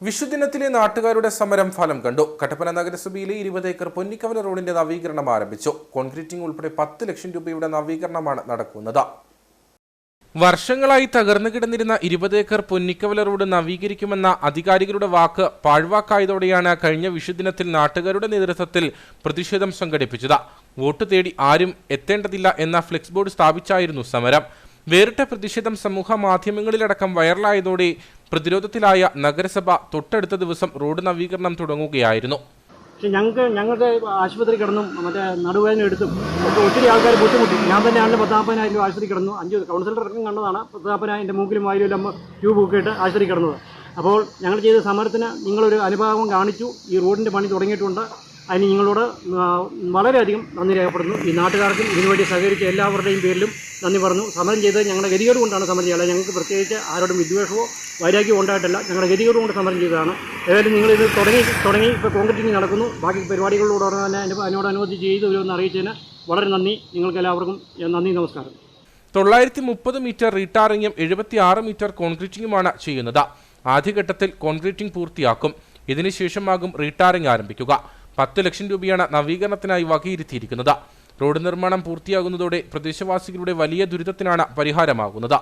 വിഷുദിനത്തിലെ നാട്ടുകാരുടെ സമരം ഫലം കണ്ടു. കട്ടപ്പന നഗരസഭയിലെ ഇരുപത് ഏക്കർ പൊന്നിക്കവല റോഡിന്റെ നവീകരണം ആരംഭിച്ചു. കോൺക്രീറ്റിംഗ് ഉൾപ്പെടെ പത്ത് ലക്ഷം രൂപയുടെ നവീകരണമാണ് നടക്കുന്നത്. വർഷങ്ങളായി തകർന്നു കിടന്നിരുന്ന ഇരുപത് ഏക്കർ പൊന്നിക്കവല റോഡ് നവീകരിക്കുമെന്ന അധികാരികളുടെ വാക്ക് പാഴ്വാക്കായതോടെയാണ് കഴിഞ്ഞ വിഷുദിനത്തിൽ നാട്ടുകാരുടെ നേതൃത്വത്തിൽ പ്രതിഷേധം സംഘടിപ്പിച്ചത്. വോട്ട് തേടി ആരും എത്തേണ്ടതില്ല എന്ന ഫ്ലെക്സ് ബോർഡ് സ്ഥാപിച്ചായിരുന്നു സമരം. വേറിട്ട പ്രതിഷേധം സമൂഹ മാധ്യമങ്ങളിലടക്കം വൈറലായതോടെ പ്രതിരോധത്തിലായ നഗരസഭ തൊട്ടടുത്ത ദിവസം റോഡ് നവീകരണം തുടങ്ങുകയായിരുന്നു. പക്ഷെ ഞങ്ങൾക്ക് ഞങ്ങളുടെ ആശുപത്രി കിടന്നും മറ്റേ നടുവേദന എടുത്തും ഒക്കെ ഒത്തിരി ആൾക്കാർ ബുദ്ധിമുട്ടി. ഞാൻ തന്നെ പത്താപ്പനായിരം രൂപ ആശുപത്രി കിടന്നു. അഞ്ച് കൗൺസിലർ ഇറക്കം കണ്ടതാണ്. പത്താപ്പനായിരം എന്റെ മൂക്കിലും വായിലും എല്ലാം ട്യൂബ് ഒക്കെ ഇട്ട് ആശുപത്രി കിടന്നത്. അപ്പോൾ ഞങ്ങൾ ചെയ്ത സമരത്തിന് നിങ്ങളൊരു അനുഭാവം കാണിച്ചു. ഈ റോഡിന്റെ പണി തുടങ്ങിയിട്ടുണ്ട്. അതിന് നിങ്ങളോട് വളരെയധികം നന്ദി രേഖപ്പെടുന്നു ഈ നാട്ടുകാർക്കും ഇതിനുവേണ്ടി സഹകരിച്ച എല്ലാവരുടെയും പേരിലും നന്ദി പറഞ്ഞു. സമരം ചെയ്തത് ഞങ്ങളുടെ ഗതികേട് കൊണ്ടാണ് സമരം ചെയ്യാതെ ഞങ്ങൾക്ക് പ്രത്യേകിച്ച് ആരോടും വിദ്വേഷമോ വൈരാഗ്യമോ ഉണ്ടായിട്ടല്ല. ഞങ്ങളുടെ ഗതികേട് കൊണ്ട് സമരം ചെയ്തതാണ്. ഏതായാലും നിങ്ങളിത് തുടങ്ങി തുടങ്ങി ഇപ്പോൾ കോൺക്രീറ്റിംഗ് നടക്കുന്നു. ബാക്കി പരിപാടികളോട് തന്നെ അതിനോട് അതിനോടനുബന്ധിച്ച് ചെയ്തു വരുമെന്ന് അറിയിച്ചതിന് വളരെ നന്ദി. നിങ്ങൾക്ക് എല്ലാവർക്കും നന്ദി നമസ്കാരം. തൊള്ളായിരത്തി മുപ്പത് മീറ്റർ റീടാറിങ്ങും എഴുപത്തി ആറ് മീറ്റർ കോൺക്രീറ്റിംഗുമാണ് ചെയ്യുന്നത്. ആദ്യഘട്ടത്തിൽ കോൺക്രീറ്റിംഗ് പൂർത്തിയാക്കും. ഇതിനുശേഷമാകും റീടാറിംഗ് ആരംഭിക്കുക. പത്ത് ലക്ഷം രൂപയാണ് നവീകരണത്തിനായി വകയിരുത്തിയിരിക്കുന്നത്. റോഡ് നിർമ്മാണം പൂർത്തിയാകുന്നതോടെ പ്രദേശവാസികളുടെ വലിയ ദുരിതത്തിനാണ് പരിഹാരമാകുന്നത്.